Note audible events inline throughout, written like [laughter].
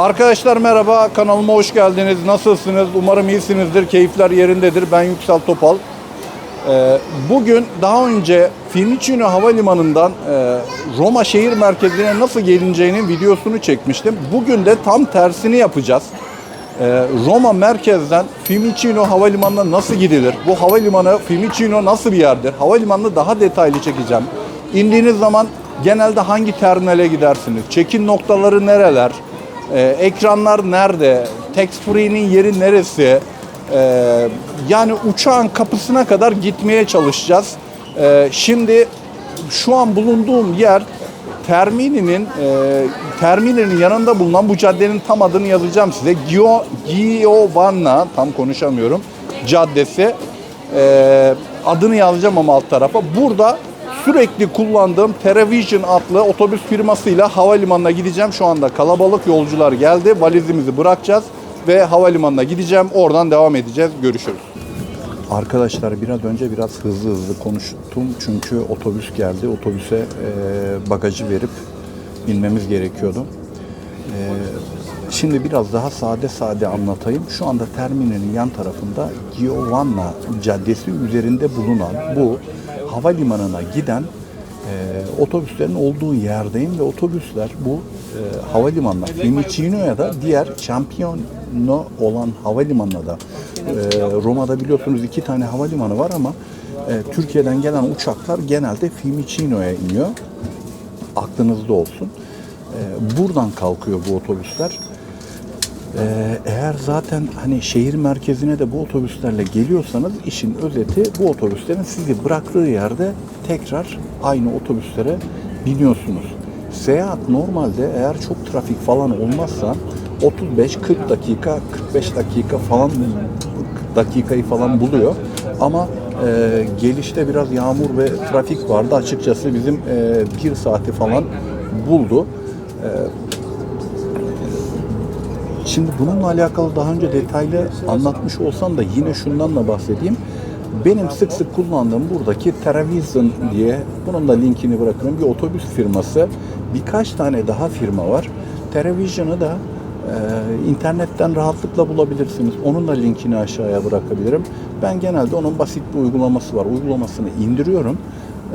Arkadaşlar merhaba, kanalıma hoş geldiniz. Nasılsınız? Umarım iyisinizdir, keyifler yerindedir. Ben Yüksel Topal. Ee, bugün daha önce Fiumicino Havalimanı'ndan e, Roma şehir merkezine nasıl gelineceğinin videosunu çekmiştim. Bugün de tam tersini yapacağız. Ee, Roma merkezden Fiumicino Havalimanı'na nasıl gidilir? Bu havalimanı Fiumicino nasıl bir yerdir? Havalimanını daha detaylı çekeceğim. İndiğiniz zaman genelde hangi terminale gidersiniz? Çekim noktaları nereler? Ee, ekranlar nerede? Tax free'nin yeri neresi? Ee, yani uçağın kapısına kadar gitmeye çalışacağız. Ee, şimdi şu an bulunduğum yer Termini'nin e, Termini'nin yanında bulunan bu caddenin tam adını yazacağım size. Gio, Giovanna tam konuşamıyorum. Caddesi. Ee, adını yazacağım ama alt tarafa. Burada sürekli kullandığım Television adlı otobüs firmasıyla havalimanına gideceğim. Şu anda kalabalık yolcular geldi. Valizimizi bırakacağız ve havalimanına gideceğim. Oradan devam edeceğiz. Görüşürüz. Arkadaşlar biraz önce biraz hızlı hızlı konuştum çünkü otobüs geldi. Otobüse e, bagajı verip binmemiz gerekiyordu. E, şimdi biraz daha sade sade anlatayım. Şu anda terminalin yan tarafında Giovanna Caddesi üzerinde bulunan bu havalimanına giden e, otobüslerin olduğu yerdeyim ve otobüsler bu e, havalimanına Fiumicino'ya da diğer Campiano olan havalimanına da e, Roma'da biliyorsunuz iki tane havalimanı var ama e, Türkiye'den gelen uçaklar genelde Fiumicino'ya iniyor. Aklınızda olsun. E, buradan kalkıyor bu otobüsler. Ee, eğer zaten hani şehir merkezine de bu otobüslerle geliyorsanız işin özeti bu otobüslerin sizi bıraktığı yerde tekrar aynı otobüslere biniyorsunuz. Seyahat normalde eğer çok trafik falan olmazsa 35-40 dakika, 45 dakika falan dakikayı falan buluyor. Ama e, gelişte biraz yağmur ve trafik vardı. Açıkçası bizim e, bir saati falan buldu. E, Şimdi bununla alakalı daha önce detaylı anlatmış olsam da yine şundan da bahsedeyim. Benim sık sık kullandığım buradaki Teravision diye, bunun da linkini bırakırım, bir otobüs firması. Birkaç tane daha firma var. Teravision'ı da e, internetten rahatlıkla bulabilirsiniz. Onun da linkini aşağıya bırakabilirim. Ben genelde onun basit bir uygulaması var. Uygulamasını indiriyorum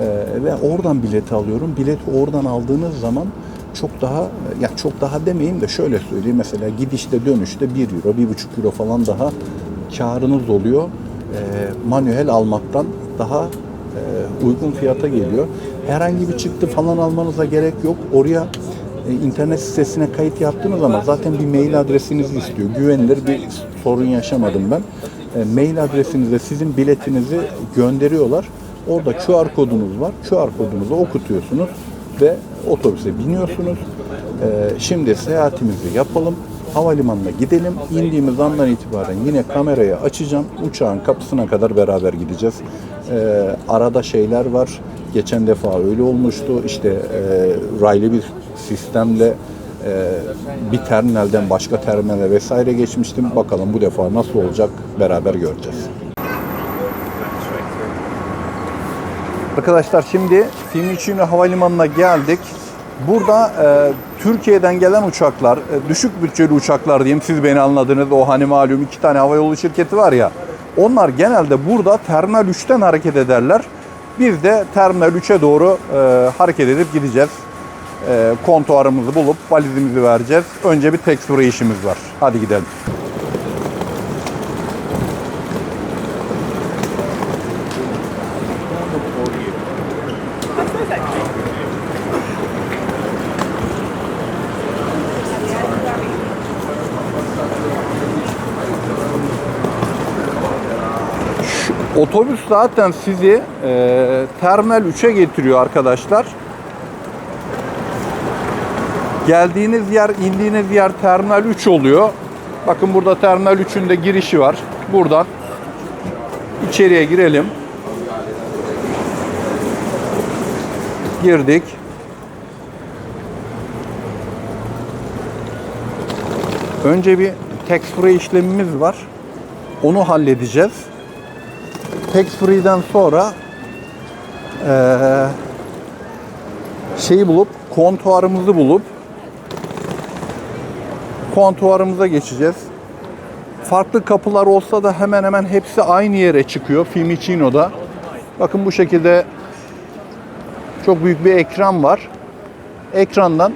e, ve oradan bileti alıyorum. Bileti oradan aldığınız zaman çok daha ya çok daha demeyeyim de şöyle söyleyeyim mesela gidişte dönüşte 1 euro 1,5 euro falan daha karınız oluyor. E, manuel almaktan daha e, uygun fiyata geliyor. Herhangi bir çıktı falan almanıza gerek yok. Oraya e, internet sitesine kayıt yaptığınız zaman zaten bir mail adresinizi istiyor. Güvenilir bir sorun yaşamadım ben. E, mail adresinize sizin biletinizi gönderiyorlar. Orada QR kodunuz var. QR kodunuzu okutuyorsunuz ve otobüse biniyorsunuz. Ee, şimdi seyahatimizi yapalım. Havalimanına gidelim. İndiğimiz andan itibaren yine kamerayı açacağım. Uçağın kapısına kadar beraber gideceğiz. Ee, arada şeyler var. Geçen defa öyle olmuştu. İşte e, raylı bir sistemle e, bir terminalden başka terminale vesaire geçmiştim. Bakalım bu defa nasıl olacak beraber göreceğiz. Arkadaşlar şimdi Fiumicino Havalimanı'na geldik. Burada e, Türkiye'den gelen uçaklar, e, düşük bütçeli uçaklar diyeyim siz beni anladınız. O hani malum iki tane havayolu şirketi var ya. Onlar genelde burada Terminal 3'ten hareket ederler. Biz de Terminal 3'e doğru e, hareket edip gideceğiz. E, kontuarımızı bulup valizimizi vereceğiz. Önce bir free işimiz var. Hadi gidelim. Otobüs zaten sizi e, Terminal 3'e getiriyor arkadaşlar. Geldiğiniz yer, indiğiniz yer Terminal 3 oluyor. Bakın burada Terminal 3'ün de girişi var. Buradan içeriye girelim. Girdik. Önce bir tax free işlemimiz var. Onu halledeceğiz. Tax free'den sonra eee şeyi bulup kontuarımızı bulup kontuarımıza geçeceğiz. Farklı kapılar olsa da hemen hemen hepsi aynı yere çıkıyor Fiumicino'da. Bakın bu şekilde çok büyük bir ekran var. Ekrandan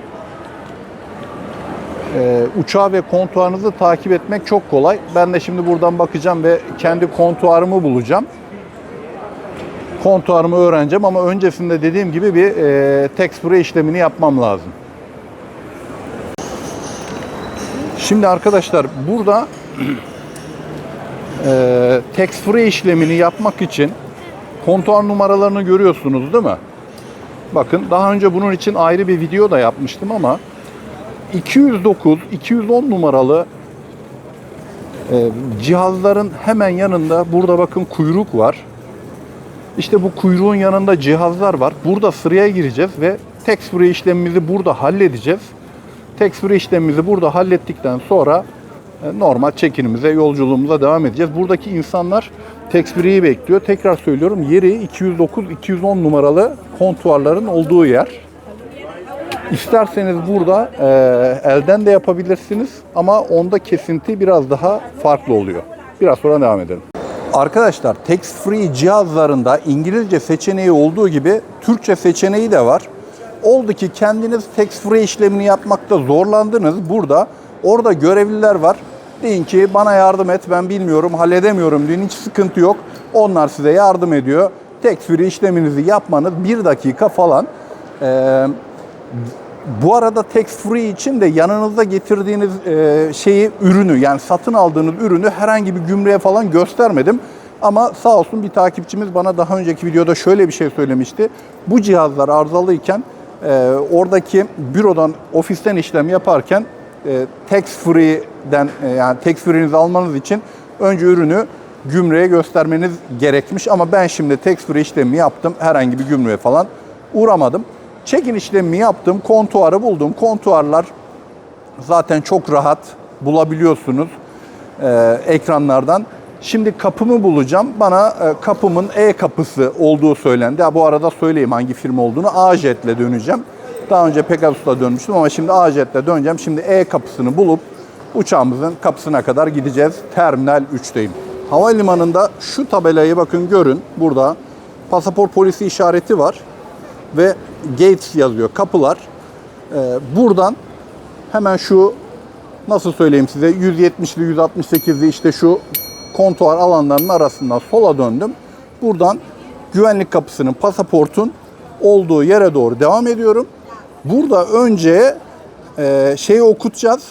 e, uçağı ve kontuarınızı takip etmek çok kolay. Ben de şimdi buradan bakacağım ve kendi kontuarımı bulacağım. Kontuarımı öğreneceğim ama öncesinde dediğim gibi bir e, tax free işlemini yapmam lazım. Şimdi arkadaşlar burada e, tax free işlemini yapmak için kontuar numaralarını görüyorsunuz değil mi? Bakın daha önce bunun için ayrı bir video da yapmıştım ama 209, 210 numaralı e, cihazların hemen yanında burada bakın kuyruk var. İşte bu kuyruğun yanında cihazlar var. Burada sıraya gireceğiz ve tax free işlemimizi burada halledeceğiz. Tax free işlemimizi burada hallettikten sonra e, normal çekinimize, yolculuğumuza devam edeceğiz. Buradaki insanlar free'yi bekliyor. Tekrar söylüyorum yeri 209-210 numaralı kontuarların olduğu yer. İsterseniz burada e, elden de yapabilirsiniz ama onda kesinti biraz daha farklı oluyor. Biraz sonra devam edelim. Arkadaşlar tax free cihazlarında İngilizce seçeneği olduğu gibi Türkçe seçeneği de var. Oldu ki kendiniz tax free işlemini yapmakta zorlandınız. Burada orada görevliler var. Deyin ki bana yardım et ben bilmiyorum halledemiyorum deyin hiç sıkıntı yok. Onlar size yardım ediyor. Tax free işleminizi yapmanız bir dakika falan. Ee, bu arada tax free için de yanınızda getirdiğiniz e, şeyi, ürünü yani satın aldığınız ürünü herhangi bir gümrüğe falan göstermedim. Ama sağ olsun bir takipçimiz bana daha önceki videoda şöyle bir şey söylemişti. Bu cihazlar arızalıyken e, oradaki bürodan, ofisten işlem yaparken e, tax free'den e, yani tax free'nizi almanız için önce ürünü gümrüğe göstermeniz gerekmiş. Ama ben şimdi tax free işlemi yaptım. Herhangi bir gümrüğe falan uğramadım. Check-in işlemimi yaptım. Kontuarı buldum. Kontuarlar zaten çok rahat bulabiliyorsunuz e, ekranlardan. Şimdi kapımı bulacağım. Bana e, kapımın e-kapısı olduğu söylendi. Ha, bu arada söyleyeyim hangi firma olduğunu. Ajet'le döneceğim. Daha önce Pegasus'la dönmüştüm ama şimdi Ajet'le döneceğim. Şimdi e-kapısını bulup uçağımızın kapısına kadar gideceğiz. Terminal 3'teyim. Havalimanında şu tabelayı bakın görün. Burada pasaport polisi işareti var ve gates yazıyor. Kapılar. Ee, buradan hemen şu nasıl söyleyeyim size 170'li 168'li işte şu kontuar alanlarının arasından sola döndüm. Buradan güvenlik kapısının pasaportun olduğu yere doğru devam ediyorum. Burada önce e, şeyi okutacağız.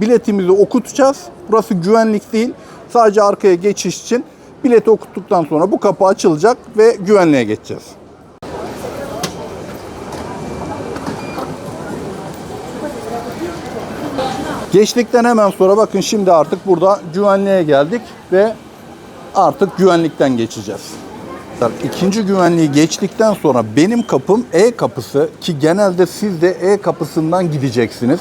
Biletimizi okutacağız. Burası güvenlik değil. Sadece arkaya geçiş için bileti okuttuktan sonra bu kapı açılacak ve güvenliğe geçeceğiz. Geçtikten hemen sonra bakın şimdi artık burada güvenliğe geldik ve artık güvenlikten geçeceğiz. İkinci güvenliği geçtikten sonra benim kapım E kapısı ki genelde siz de E kapısından gideceksiniz.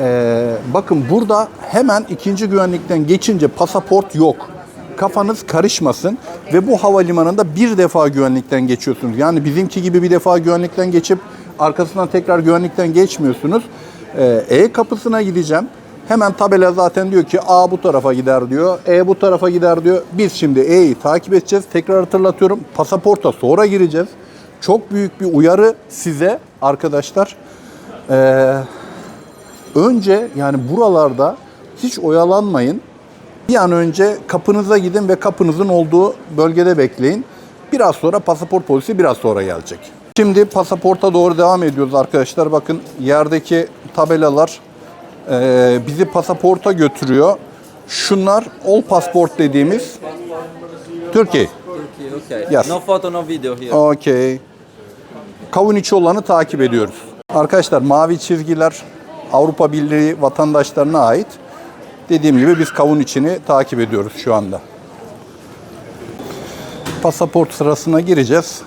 Ee, bakın burada hemen ikinci güvenlikten geçince pasaport yok. Kafanız karışmasın ve bu havalimanında bir defa güvenlikten geçiyorsunuz. Yani bizimki gibi bir defa güvenlikten geçip arkasından tekrar güvenlikten geçmiyorsunuz. Ee, E kapısına gideceğim. Hemen tabela zaten diyor ki A bu tarafa gider diyor. E bu tarafa gider diyor. Biz şimdi E'yi takip edeceğiz. Tekrar hatırlatıyorum. Pasaporta sonra gireceğiz. Çok büyük bir uyarı size arkadaşlar. Ee, önce yani buralarda hiç oyalanmayın. Bir an önce kapınıza gidin ve kapınızın olduğu bölgede bekleyin. Biraz sonra pasaport polisi biraz sonra gelecek. Şimdi pasaporta doğru devam ediyoruz arkadaşlar. Bakın yerdeki tabelalar e, bizi pasaporta götürüyor. Şunlar all passport dediğimiz Türkiye. Turkey, okay. Yes. No photo, no video here. Okey. Kavun içi olanı takip ediyoruz. Arkadaşlar mavi çizgiler Avrupa Birliği vatandaşlarına ait. Dediğim gibi biz kavun içini takip ediyoruz şu anda. Pasaport sırasına gireceğiz.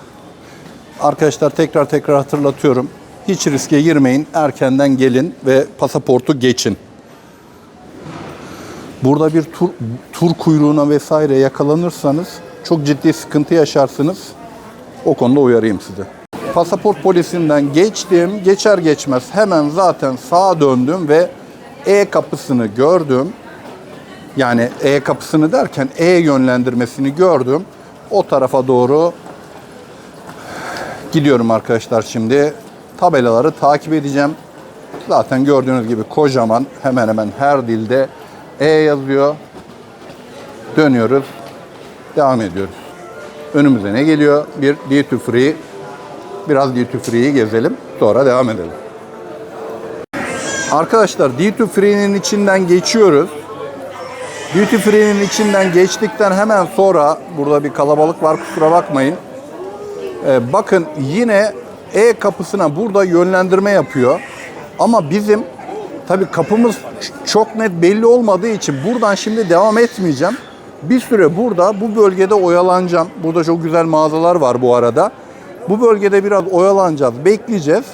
Arkadaşlar tekrar tekrar hatırlatıyorum. Hiç riske girmeyin. Erkenden gelin ve pasaportu geçin. Burada bir tur, tur kuyruğuna vesaire yakalanırsanız çok ciddi sıkıntı yaşarsınız. O konuda uyarayım sizi. Pasaport polisinden geçtim. Geçer geçmez hemen zaten sağa döndüm ve E kapısını gördüm. Yani E kapısını derken E yönlendirmesini gördüm. O tarafa doğru gidiyorum arkadaşlar şimdi. Tabelaları takip edeceğim. Zaten gördüğünüz gibi kocaman hemen hemen her dilde E yazıyor. Dönüyoruz. Devam ediyoruz. Önümüze ne geliyor? Bir duty free. Biraz duty free'yi gezelim. Sonra devam edelim. Arkadaşlar duty free'nin içinden geçiyoruz. Duty free'nin içinden geçtikten hemen sonra burada bir kalabalık var kusura bakmayın. Ee, bakın yine E kapısına burada yönlendirme yapıyor. Ama bizim tabii kapımız çok net belli olmadığı için buradan şimdi devam etmeyeceğim. Bir süre burada bu bölgede oyalanacağım. Burada çok güzel mağazalar var bu arada. Bu bölgede biraz oyalanacağız, bekleyeceğiz.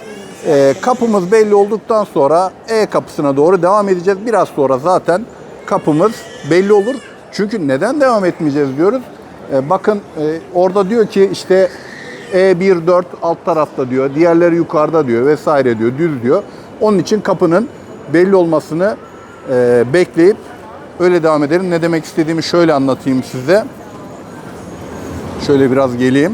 Ee, kapımız belli olduktan sonra E kapısına doğru devam edeceğiz. Biraz sonra zaten kapımız belli olur. Çünkü neden devam etmeyeceğiz diyoruz. Ee, bakın e, orada diyor ki işte E1-4 alt tarafta diyor. Diğerleri yukarıda diyor vesaire diyor. Düz diyor. Onun için kapının belli olmasını e, bekleyip öyle devam edelim. Ne demek istediğimi şöyle anlatayım size. Şöyle biraz geleyim.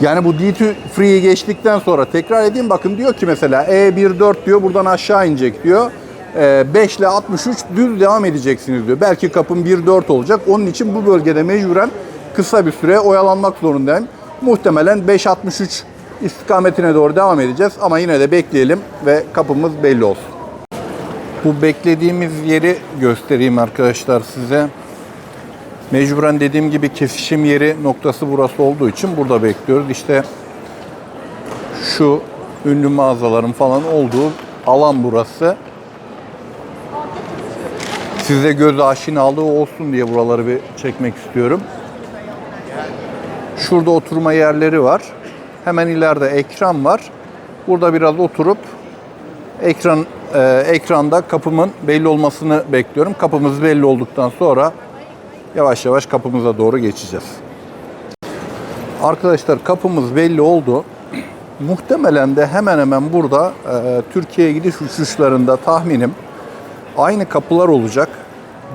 Yani bu D2 free'yi geçtikten sonra tekrar edeyim. Bakın diyor ki mesela E14 diyor buradan aşağı inecek diyor. Ee, 5 ile 63 düz devam edeceksiniz diyor. Belki kapım 1-4 olacak. Onun için bu bölgede mecburen kısa bir süre oyalanmak zorundayım. Muhtemelen 5-63 istikametine doğru devam edeceğiz. Ama yine de bekleyelim ve kapımız belli olsun. Bu beklediğimiz yeri göstereyim arkadaşlar size. Mecburen dediğim gibi kesişim yeri noktası burası olduğu için burada bekliyoruz. İşte şu ünlü mağazaların falan olduğu alan burası. Size göz aşinalığı olsun diye buraları bir çekmek istiyorum. Şurada oturma yerleri var. Hemen ileride ekran var. Burada biraz oturup ekran e, ekranda kapımın belli olmasını bekliyorum. Kapımız belli olduktan sonra yavaş yavaş kapımıza doğru geçeceğiz. Arkadaşlar kapımız belli oldu. Muhtemelen de hemen hemen burada e, Türkiye gidiş uçuşlarında tahminim aynı kapılar olacak.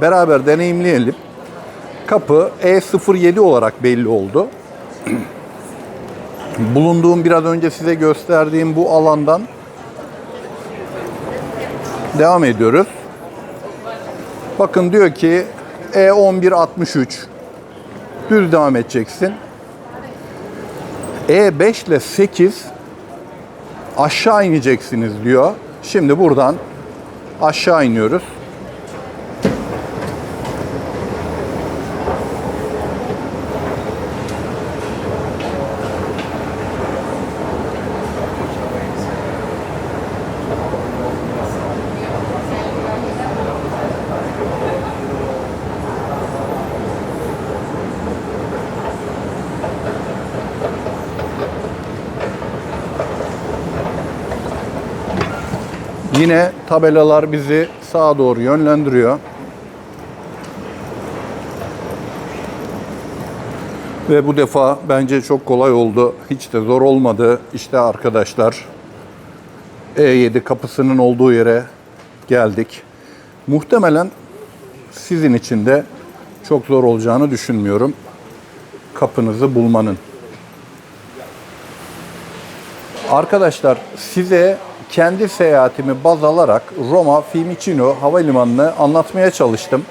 Beraber deneyimleyelim. Kapı E07 olarak belli oldu. [clears throat] Bulunduğum biraz önce size gösterdiğim bu alandan devam ediyoruz. Bakın diyor ki E1163 düz devam edeceksin. E5 ile 8 aşağı ineceksiniz diyor. Şimdi buradan aşağı iniyoruz. Yine tabelalar bizi sağa doğru yönlendiriyor. Ve bu defa bence çok kolay oldu. Hiç de zor olmadı. İşte arkadaşlar E7 kapısının olduğu yere geldik. Muhtemelen sizin için de çok zor olacağını düşünmüyorum. Kapınızı bulmanın. Arkadaşlar size kendi seyahatimi baz alarak Roma Fiumicino Havalimanı'nı anlatmaya çalıştım.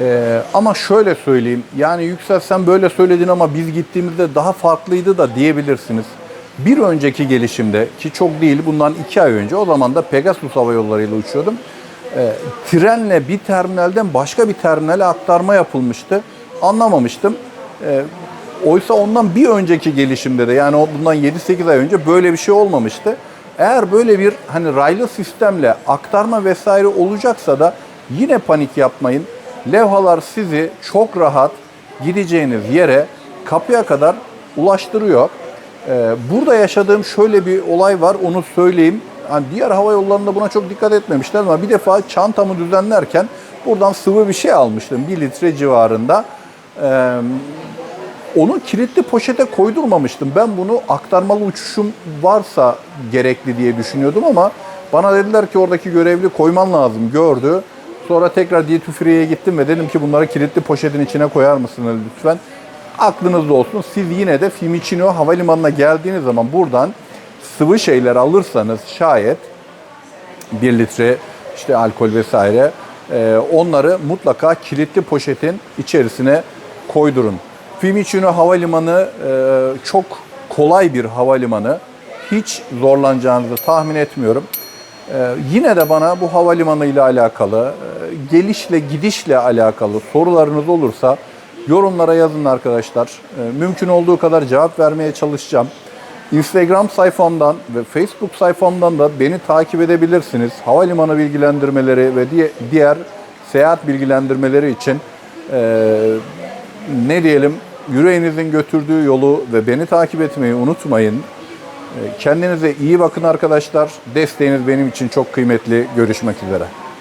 Ee, ama şöyle söyleyeyim, yani Yüksel sen böyle söyledin ama biz gittiğimizde daha farklıydı da diyebilirsiniz. Bir önceki gelişimde ki çok değil bundan iki ay önce o zaman da Pegasus Hava Yolları ile uçuyordum. Ee, trenle bir terminalden başka bir terminale aktarma yapılmıştı. Anlamamıştım. Ee, oysa ondan bir önceki gelişimde de yani bundan 7-8 ay önce böyle bir şey olmamıştı. Eğer böyle bir hani raylı sistemle aktarma vesaire olacaksa da yine panik yapmayın. Levhalar sizi çok rahat gideceğiniz yere kapıya kadar ulaştırıyor. Ee, burada yaşadığım şöyle bir olay var onu söyleyeyim. Hani diğer hava yollarında buna çok dikkat etmemişler ama bir defa çantamı düzenlerken buradan sıvı bir şey almıştım. 1 litre civarında. Ee, onu kilitli poşete koydurmamıştım. Ben bunu aktarmalı uçuşum varsa gerekli diye düşünüyordum ama bana dediler ki oradaki görevli koyman lazım gördü. Sonra tekrar Duty Free'ye gittim ve dedim ki bunları kilitli poşetin içine koyar mısınız lütfen? Aklınızda olsun. Siz yine de Fiumicino Havalimanı'na geldiğiniz zaman buradan sıvı şeyler alırsanız şayet 1 litre işte alkol vesaire e, onları mutlaka kilitli poşetin içerisine koydurun. Fiumicino Havalimanı e, çok kolay bir havalimanı. Hiç zorlanacağınızı tahmin etmiyorum. E, yine de bana bu havalimanı ile alakalı, e, gelişle gidişle alakalı sorularınız olursa yorumlara yazın arkadaşlar. E, mümkün olduğu kadar cevap vermeye çalışacağım. Instagram sayfamdan ve Facebook sayfamdan da beni takip edebilirsiniz. Havalimanı bilgilendirmeleri ve diğer seyahat bilgilendirmeleri için e, ne diyelim yüreğinizin götürdüğü yolu ve beni takip etmeyi unutmayın. E, Kendinize iyi bakın arkadaşlar. Desteğiniz benim için çok kıymetli. Görüşmek üzere.